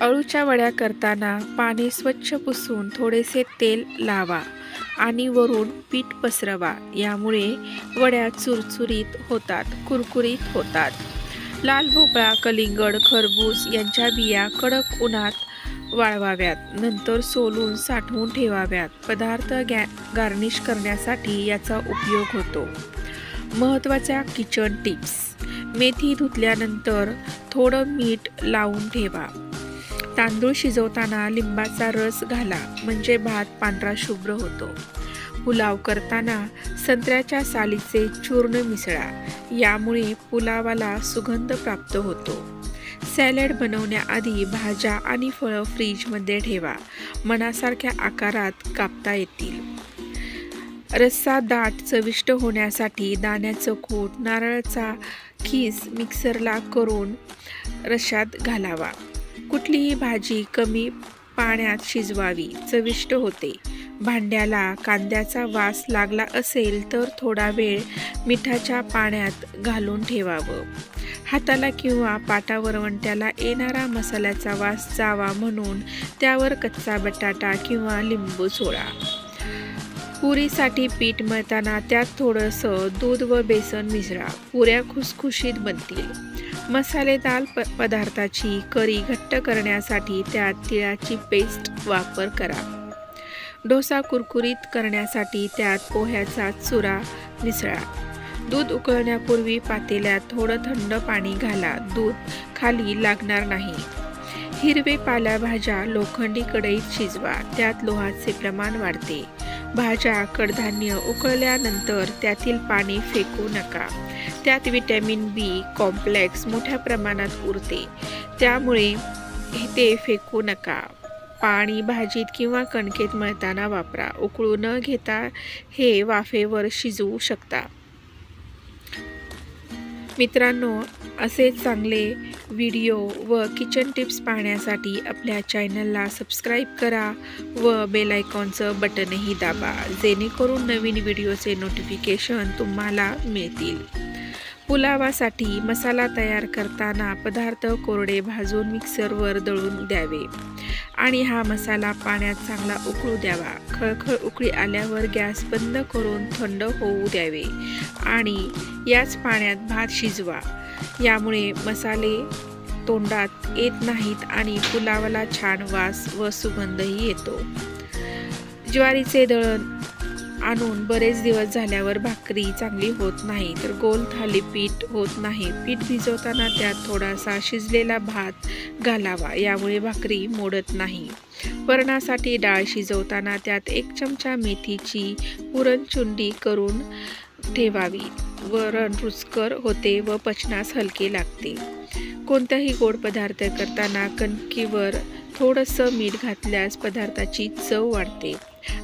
अळूच्या वड्या करताना पाणी स्वच्छ पुसून थोडेसे तेल लावा आणि वरून पीठ पसरवा. यामुळे वड्या चुरचुरीत होतात कुरकुरीत होतात. लाल भोपळा कलिंगड खरबूज यांच्या बिया कडक उन्हात वाळवाव्यात. नंतर सोलून साठवून ठेवाव्यात. पदार्थ गॅ गार्निश करण्यासाठी याचा उपयोग होतो. महत्त्वाच्या किचन टिप्स. मेथी धुतल्यानंतर थोडं मीठ लावून ठेवा. तांदूळ शिजवताना लिंबाचा रस घाला म्हणजे भात पांढरा शुभ्र होतो. पुलाव करताना संत्र्याच्या सालीचे चूर्ण मिसळा यामुळे पुलावाला सुगंध प्राप्त होतो. सॅलड बनवण्याआधी भाज्या आणि फळं फ्रीजमध्ये ठेवा मनासारख्या आकारात कापता येतील. रस्सा दाट चविष्ट होण्यासाठी दाण्याचं कूट नारळाचा खीस मिक्सरला करून रशात घालावा. कुठलीही भाजी कमी पाण्यात शिजवावी चविष्ट होते. भांड्याला कांद्याचा वास लागला असेल तर थोडा वेळ मिठाच्या पाण्यात घालून ठेवावं. हाताला किंवा पाटावरवंट्याला येणारा मसाल्याचा वास जावा म्हणून त्यावर कच्चा बटाटा किंवा लिंबू सोडा. पुरीसाठी पीठ मळताना त्यात थोडंसं दूध व बेसन मिसळा. पुऱ्या खुसखुशीत बनतील. मसालेदार प पदार्थाची करी घट्ट करण्यासाठी त्यात तिळाची पेस्ट वापर करा. डोसा कुरकुरीत करण्यासाठी त्यात पोह्याचा चुरा मिसळा. दूध उकळण्यापूर्वी पातेल्यात थोडं थंड पाणी घाला. दूध खाली लागणार नाही. हिरवे पालाभाज्या लोखंडी कढईत शिजवा. त्यात लोहाचे प्रमाण वाढते. भाज्या कडधान्य उकळल्यानंतर त्यातील पाणी फेकू नका. त्यात विटॅमिन बी कॉम्प्लेक्स मोठ्या प्रमाणात उरते. त्यामुळे ते फेकू नका. पाणी भाजीत किंवा कणकेत मळताना वापरा. उकळू न घेता हे वाफेवर शिजवू शकता. मित्रांनो असे चांगले व्हिडिओ व किचन टिप्स पाहण्यासाठी आपल्या चॅनलला सबस्क्राईब करा व बेलायकॉनचं बटनही दाबा. जेणेकरून नवीन व्हिडिओचे नोटिफिकेशन तुम्हाला मिळतील. पुलावासाठी मसाला तयार करताना पदार्थ कोरडे भाजून मिक्सरवर दळून द्यावे. आणि हा मसाला पाण्यात चांगला उकळू द्यावा. खळखळ उकळी आल्यावर गॅस बंद करून थंड होऊ द्यावे. आणि याच पाण्यात भात शिजवा. यामुळे मसाले तोंडात येत नाहीत आणि पुलावाला छान वास व सुगंधही येतो. ज्वारीचे दळण आणून बरेच दिवस झाल्यावर भाकरी चांगली होत नाही तर गोल थालीपीठ होत नाही. पीठ भिजवताना त्यात थोडासा शिजलेला भात घालावा यामुळे भाकरी मोडत नाही. वरणासाठी डाळ शिजवताना त्यात एक चमचा मेथीची पुरणचुंडी करून ठेवावी. वरण रुचकर होते व पचनास हलके लागते. कोणताही गोड पदार्थ करताना कणकीवर थोडंसं मीठ घातल्यास पदार्थाची चव वाढते.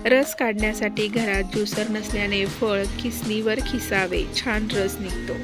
रस काढण्यासाठी घरात ज्युसर नसल्याने फळ खिसणीवर खिसावे. छान रस निघतो.